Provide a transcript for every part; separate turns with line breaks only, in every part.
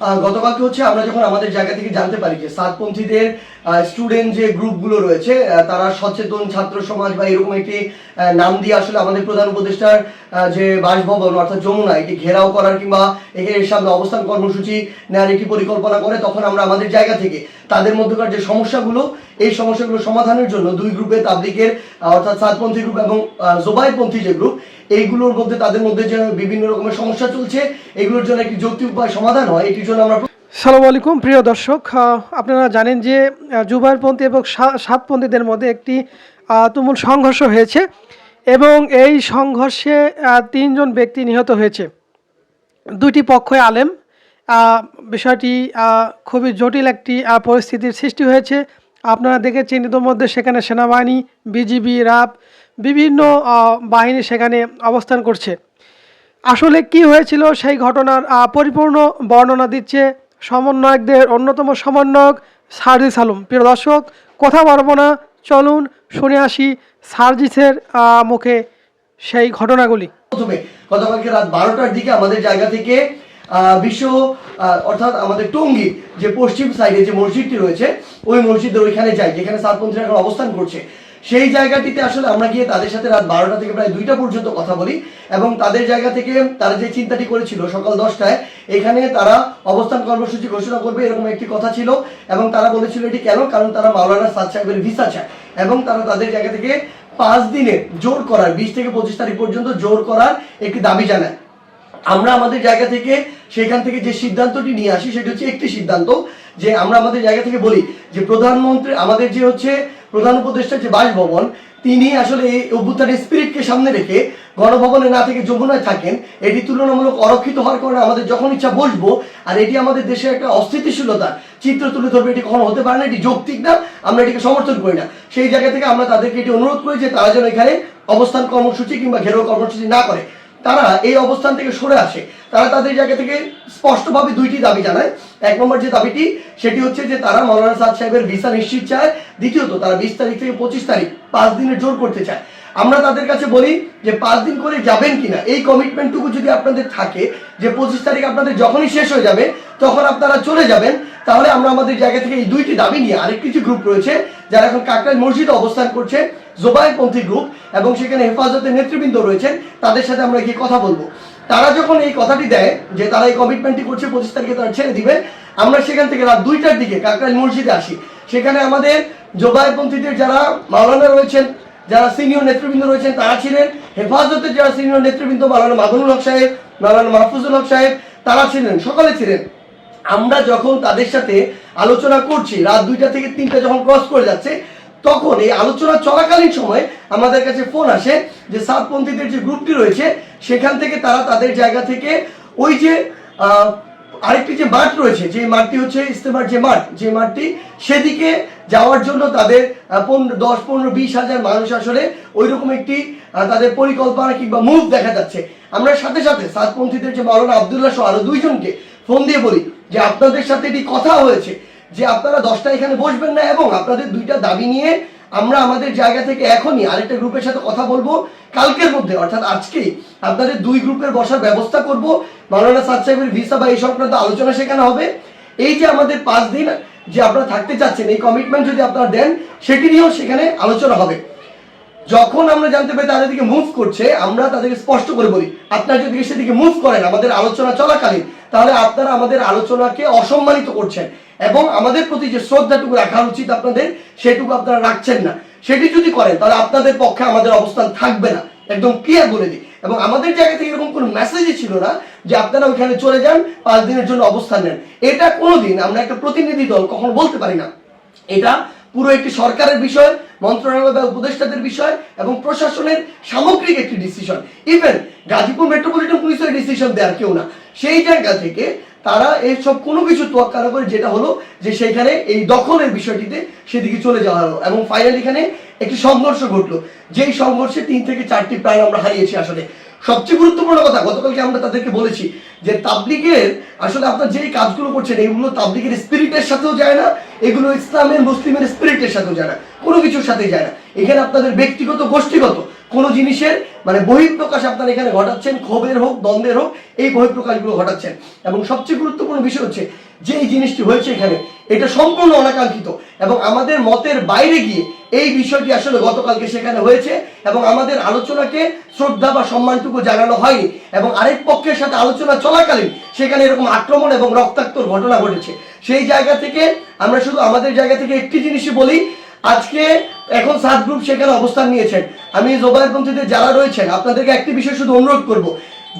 গতকালকে হচ্ছে আমরা যখন আমাদের জায়গা থেকে জানতে পারি যে সাতপন্থীদের স্টুডেন্ট যে গ্রুপগুলো রয়েছে তারা সচেতন ছাত্র সমাজ বা এরকম একটি নাম দিয়ে আসলে আমাদের প্রধান উপদেষ্টার যে বাসভবন অর্থাৎ যমুনা এটি ঘেরাও করার কিংবা একে এর সামনে অবস্থান কর্মসূচি নেওয়ার একটি পরিকল্পনা করে, তখন আমরা আমাদের জায়গা থেকে তাদের মধ্যকার যে সমস্যাগুলো এই সমস্যাগুলো সমাধানের জন্য দুই গ্রুপে তাবলিকের অর্থাৎ সাতপন্থী গ্রুপ এবং আহ, জোবাইরপন্থী যে গ্রুপ এইগুলোর মধ্যে তাদের মধ্যে যে বিভিন্ন রকমের সমস্যা চলছে এগুলোর জন্য একটি যৌক্তিক উপায় সমাধান হয়। এটির জন্য আমরা
সালাম আলাইকুম প্রিয় দর্শক। আপনারা জানেন যে আহ, জুবাইরপন্থী এবং সাতপন্থীদের মধ্যে একটি তুমুল সংঘর্ষ হয়েছে এবং এই সংঘর্ষে তিনজন ব্যক্তি নিহত হয়েছে। দুটি পক্ষই আলেম। বিষয়টি খুবই জটিল একটি পরিস্থিতির সৃষ্টি হয়েছে। আপনারা দেখেছেন ইতিমধ্যে সেখানে সেনাবাহিনী, বিজিবি র্যাব বিভিন্ন বাহিনী সেখানে অবস্থান করছে। আসলে কি হয়েছিল সেই ঘটনার পরিপূর্ণ বর্ণনা দিচ্ছে সমন্বয়কদের অন্যতম সমন্বয়ক সার্জিস আলম। প্রিয় দর্শক, কথা বলব না, চলুন শুনে আসি সার্জিসের মুখে সেই ঘটনাগুলি।
প্রথমে, গতকালকে রাত বারোটার দিকে আমাদের জায়গা থেকে বিশ্ব অর্থাৎ আমাদের টঙ্গী, যে পশ্চিম সাইডে যে মসজিদটি রয়েছে, ওই মসজিদের ওইখানে যাই, যেখানে সাতপন্থীরা এখন অবস্থান করছে। সেই জায়গাটিতে আসলে আমরা গিয়ে তাদের সাথে রাত বারোটা থেকে প্রায় দুইটা পর্যন্ত কথা বলি এবং তাদের জায়গা থেকে তারা যে চিন্তাটি করেছিল সকাল দশটায়, এখানে তারা অবস্থান কর্মসূচি ঘোষণা করবে, এরকম একটি কথা ছিল এবং তারা বলেছিল এটি কেন? কারণ তারা মাওলানা সাদ সাহেবের ভিসা চায় এবং তারা তাদের জায়গা থেকে পাঁচ দিনে জোর করার, বিশ থেকে পঁচিশ তারিখ পর্যন্ত জোর করার একটি দাবি জানায়। আমরা আমাদের জায়গা থেকে সেখান থেকে যে সিদ্ধান্তটি নিয়ে আসি, সেটা হচ্ছে একটি সিদ্ধান্ত যে আমরা আমাদের জায়গা থেকে বলি যে প্রধানমন্ত্রী, আমাদের যে হচ্ছে প্রধান উপদেষ্টা যে বাসভবন, তিনি আসলে এই অভ্যুত্থানের স্পিরিটকে সামনে রেখে গণভবনে না থেকে যমুনায় থাকেন। এটি তুলনামূলক অরক্ষিত হওয়ার কারণে আমাদের যখন ইচ্ছা বসবো, আর এটি আমাদের দেশের একটা অস্থিতিশীলতা চিত্র তুলে ধরবে, এটি কখনো হতে পারে না, এটি যৌক্তিক না, আমরা এটিকে সমর্থন করি না। সেই জায়গা থেকে আমরা তাদেরকে এটি অনুরোধ করি যে তারা যেন এখানে অবস্থান কর্মসূচি কিংবা ঘেরাও কর্মসূচি না করে। তারা এই অবস্থান থেকে সরে আসে। তারা তাদের জায়গা থেকে স্পষ্টভাবে দুইটি দাবি জানায়। এক নম্বর যে দাবিটি, সেটি হচ্ছে যে তারা মৌলানা সাদ সাহেবের ভিসা নিশ্চিত চায়। দ্বিতীয়ত, তারা বিশ তারিখ থেকে পঁচিশ তারিখ পাঁচ দিনের জোর করতে চায়। আমরা তাদের কাছে বলি যে পাঁচ দিন করে যাবেন কিনা, এই কমিটমেন্টটুকু যদি আপনাদের থাকে, যে পঁচিশ তারিখ আপনাদের যখনই শেষ হয়ে যাবে, তখন আপনারা চলে যাবেন। তাহলে আমরা আমাদের জায়গা থেকে এই দুইটি দাবি নিয়ে আরেক কিছু গ্রুপ রয়েছে, যারা এখন কাকরাইল মসজিদে অবস্থান করছে জোবাইপন্থী গ্রুপ এবং সেখানে হেফাজতের নেতৃবৃন্দ রয়েছেন, তাদের সাথে আমরা গিয়ে কথা বলব। তারা যখন এই কথাটি দেয়, যে তারা এই কমিটমেন্টটি করছে, পঁচিশ তারিখে তারা ছেড়ে দিবে আমরা সেখান থেকে রাত দুইটার দিকে কাকরাইল মসজিদে আসি। সেখানে আমাদের জোবাইপন্থীদের যারা মাওলানা রয়েছেন, যারা সিনিয়র নেতৃবৃন্দ রয়েছেন, তারা ছিলেন হেফাজতের যারা সিনিয়র নেতৃবৃন্দ, মাওলানা মাদুনুল হক সাহেব, মাওলানা মাহফুজুল হক সাহেব, তারা ছিলেন, সকলে ছিলেন। আমরা যখন তাদের সাথে আলোচনা করছি, রাত দুইটা থেকে তিনটা যখন ক্রস করে যাচ্ছে, তখন এই আলোচনা চলাকালীন সময় আমাদের কাছে ফোন আসে যে সাতপন্থীদের যে গ্রুপটি রয়েছে, সেখান থেকে তারা তাদের জায়গা থেকে ওই যে আরেকটি যে মাঠ রয়েছে, যে মাঠটি হচ্ছে ইস্তেমার যে মাঠ, যে মাঠটি সেদিকে যাওয়ার জন্য তাদের পনেরো দশ, পনেরো, বিশ হাজার মানুষ আসলে ওই রকম একটি তাদের পরিকল্পনা কিংবা মুভ দেখা যাচ্ছে। আমরা সাথে সাথে সাতপন্থীদের যে মাওলানা আবদুল্লাহ সহ আরও দুইজনকে ফোন দিয়ে বলি যে আপনাদের সাথে এটি কথা হয়েছে, যে আপনারা দশটা এখানে বসবেন না এবং আপনাদের দুইটা দাবি নিয়ে আমরা আমাদের জায়গা থেকে এখনই আরেকটা গ্রুপের সাথে কথা বলব কালকের মধ্যে, অর্থাৎ আজকেই আপনাদের দুই গ্রুপের বসার ব্যবস্থা করব। মাওলানা সাদ সাহেবের ভিসা বা এই সংক্রান্ত আলোচনা সেখানে হবে। এই যে আমাদের পাঁচ দিন যে আপনারা থাকতে চাচ্ছেন, এই কমিটমেন্ট যদি আপনারা দেন, সেটি নিয়েও সেখানে আলোচনা হবে। যখন আমরা জানতে পারি তাদের দিকে মুভ করছে, আমরা তাদেরকে স্পষ্ট করে বলি, আপনারা যদি সেদিকে মুভ করেন, আমাদের আলোচনা চলাকালীন তাহলে আপনারা আমাদের আলোচনাকে অসম্মানিত করছেন এবং আমাদের প্রতি যে শ্রদ্ধাটুকু রাখা উচিত আপনাদের, সেটুকু আপনারা রাখছেন না। সেটি যদি করেন, তাহলে আপনাদের পক্ষে আমাদের অবস্থান থাকবে না। একদম ক্লিয়ার বলে দিই। এবং আমাদের জায়গা থেকে এরকম কোনো মেসেজই ছিল না যে আপনারা ওইখানে চলে যান, পাঁচ দিনের জন্য অবস্থান নেন। এটা কোনোদিন আমরা একটা প্রতিনিধি দল কখনো বলতে পারি না। এটা পুরো একটি সরকারের বিষয়, মন্ত্রণালয় বা উপদেষ্টাদের বিষয় এবং প্রশাসনের সামগ্রিক একটি ডিসিশন ইভেন গাজীপুর মেট্রোপলিটন পুলিশের ডিসিশন দেওয়ার কেউ না। সেই জায়গা থেকে তারা এইসব কোনো কিছু তোয়াক্কা করে যেটা হলো যে সেইখানে এই দখলের বিষয়টিতে সেদিকে চলে যাওয়া হলো এবং ফাইনালি এখানে একটি সংঘর্ষ ঘটলো। যেই সংঘর্ষে তিন থেকে চারটি প্রাণ আমরা হারিয়েছি আসলে। সবচেয়ে গুরুত্বপূর্ণ কথা, গতকালকে আমরা তাদেরকে বলেছি যে তাবলিগের আসলে আপনার যেই কাজগুলো করছেন এইগুলো তাবলিগের স্পিরিটের সাথেও যায় না, এগুলো ইসলামের মুসলিমের স্পিরিটের সাথেও যায় না, কোনো কিছুর সাথে যায় না। এখানে আপনাদের ব্যক্তিগত, গোষ্ঠীগত কোনো জিনিসের মানে বহিঃপ্রকাশ আপনারা এখানে ঘটাচ্ছেন, ক্ষোভের হোক, দ্বন্দ্বের হোক, এই বহিঃপ্রকাশগুলো ঘটাচ্ছেন। এবং সবচেয়ে গুরুত্বপূর্ণ বিষয় হচ্ছে যে এই জিনিসটি হয়েছে এখানে, এটা সম্পূর্ণ অনাকাঙ্ক্ষিত। এবং আমাদের মতের বাইরে গিয়ে এই বিষয়টি আসলে গতকালকে সেখানে হয়েছে এবং আমাদের আলোচনাকে শ্রদ্ধা বা সম্মানটুকু জানানো হয়নি। এবং আরেক পক্ষের সাথে আলোচনা চলাকালীন সেখানে এরকম আক্রমণ এবং রক্তাক্তর ঘটনা ঘটেছে। সেই জায়গা থেকে আমরা শুধু আমাদের জায়গা থেকে একটি জিনিসই বলি আজকে এখন সাত গ্রুপ সেখানে অবস্থান নিয়েছেন। আমি জোবাইরপন্থীদের যারা রয়েছেন, আপনাদেরকে একটি বিষয় শুধু অনুরোধ করব।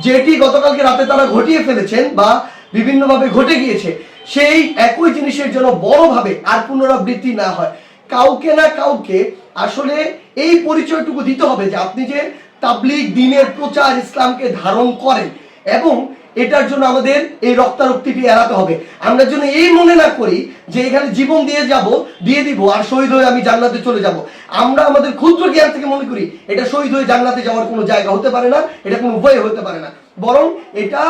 যেটি গতকালকে রাতে তারা ঘটিয়ে ফেলেছেন বা বিভিন্নভাবে ঘটে গিয়েছে, সেই একই জিনিসের জন্য বড়ভাবে আর পুনরাবৃত্তি না হয়। কাউকে না কাউকে আসলে এই পরিচয়টুকু দিতে হবে যে আপনি যে তাবলিগ, দিনের প্রচার ইসলামকে ধারণ করেন এবং এটার জন্য আমাদের এই রক্তারক্তিটি এড়াতে হবে। আমরা যেন এই মনে না করি যে এখানে জীবন দিয়ে যাব, দিয়ে দিব আর শহীদ হয়ে আমি জান্নাতে চলে যাব। আমরা আমাদের ক্ষুদ্র জ্ঞান থেকে মনে করি এটা শহীদ হয়ে জান্নাতে যাওয়ার কোনো জায়গা হতে পারে না, এটা কোনো উপায় হতে পারে না। বরং এটা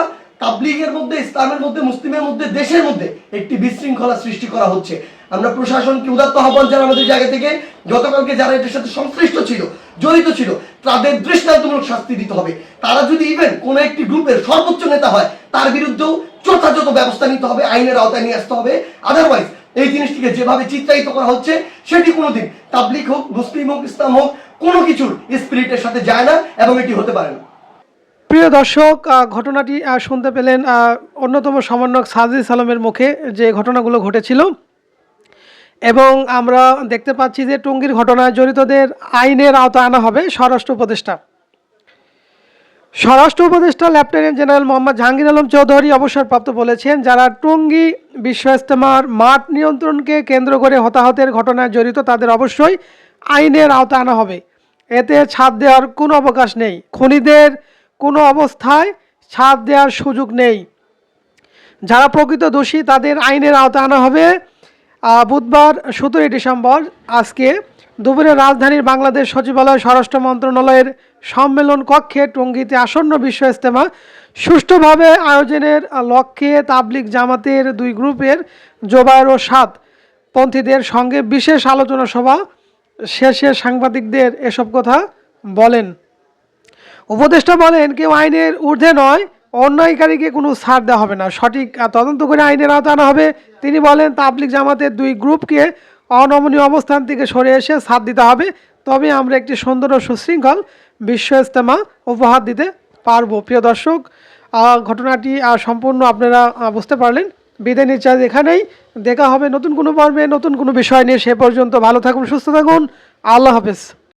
তাবলিগের মধ্যে, ইসলামের মধ্যে, মুসলিমের মধ্যে, দেশের মধ্যে একটি বিশৃঙ্খলা সৃষ্টি করা হচ্ছে। আমরা প্রশাসনকে উদাত্ত আহ্বান জানাই আমাদের জায়গা থেকে গতকালকে যারা এটার সাথে সংশ্লিষ্ট ছিল, জড়িত ছিল, তাদের দৃষ্টান্তমূলক শাস্তি দিতে হবে। তারা যদি ইভেন কোনো একটি গ্রুপের সর্বোচ্চ নেতা হয়, তার বিরুদ্ধেও যথাযথ ব্যবস্থা নিতে হবে, আইনের আওতায় নিয়ে আসতে হবে। আদারওয়াইজ এই জিনিসটিকে যেভাবে চিত্রায়িত করা হচ্ছে, সেটি কোনোদিন তাবলিক হোক, মুসলিম হোক, ইসলাম হোক, কোনো কিছুর স্পিরিটের সাথে যায় না এবং এটি হতে পারে না।
প্রিয় দর্শক ঘটনাটি শুনতে পেলেন অন্যতম সমন্বয়ক সাজি সালামের মুখে যে ঘটনাগুলো ঘটেছিল। এবং আমরা দেখতে পাচ্ছি যে টঙ্গীর ঘটনায় জড়িতদের আইনের আওতায় আনা হবে স্বরাষ্ট্র উপদেষ্টা। স্বরাষ্ট্র উপদেষ্টা লেফটেন্যান্ট জেনারেল মোহাম্মদ জাহাঙ্গীর আলম চৌধুরী অবসরপ্রাপ্ত বলেছেন, যারা টঙ্গী বিশ্ব ইস্তেমার মাঠ নিয়ন্ত্রণকে কেন্দ্র করে হতাহতের ঘটনায় জড়িত, তাদের অবশ্যই আইনের আওতায় আনা হবে। এতে ছাড় দেওয়ার কোনো অবকাশ নেই। খুনিদের কোনো অবস্থায় ছাড় দেওয়ার সুযোগ নেই। যারা প্রকৃত দোষী, তাদের আইনের আওতায় আনা হবে বুধবার সতেরোই ডিসেম্বর আজকে দুপুরে রাজধানীর বাংলাদেশ সচিবালয় স্বরাষ্ট্র মন্ত্রণালয়ের সম্মেলন কক্ষে টঙ্গীতে আসন্ন বিশ্ব ইস্তেমা সুষ্ঠুভাবে আয়োজনের লক্ষ্যে তাবলিক জামাতের দুই গ্রুপের জোবায়ের ও সাত পন্থীদের সঙ্গে বিশেষ আলোচনা সভা, শেষে সাংবাদিকদের এসব কথা বলেন। উপদেষ্টা বলেন, কেউ আইনের ঊর্ধ্বে নয় অন্যায়কারীকে কোনো ছাড় দেওয়া হবে না। সঠিক তদন্ত করে আইনের আওতায় আনা হবে। তিনি বলেন তাবলিক জামাতের দুই গ্রুপকে অনমনীয় অবস্থান থেকে সরে এসে ছাড় দিতে হবে। তবে আমরা একটি সুন্দর ও সুশৃঙ্খল বিশ্ব ইস্তেমা উপহার দিতে পারব। প্রিয় দর্শক ঘটনাটি সম্পূর্ণ আপনারা বুঝতে পারলেন। বিদায় নিচ্ছে এখানেই। দেখা হবে নতুন কোনো পর্বে, নতুন কোনো বিষয় নিয়ে। সে পর্যন্ত ভালো থাকুন, সুস্থ থাকুন। আল্লাহ হাফেজ।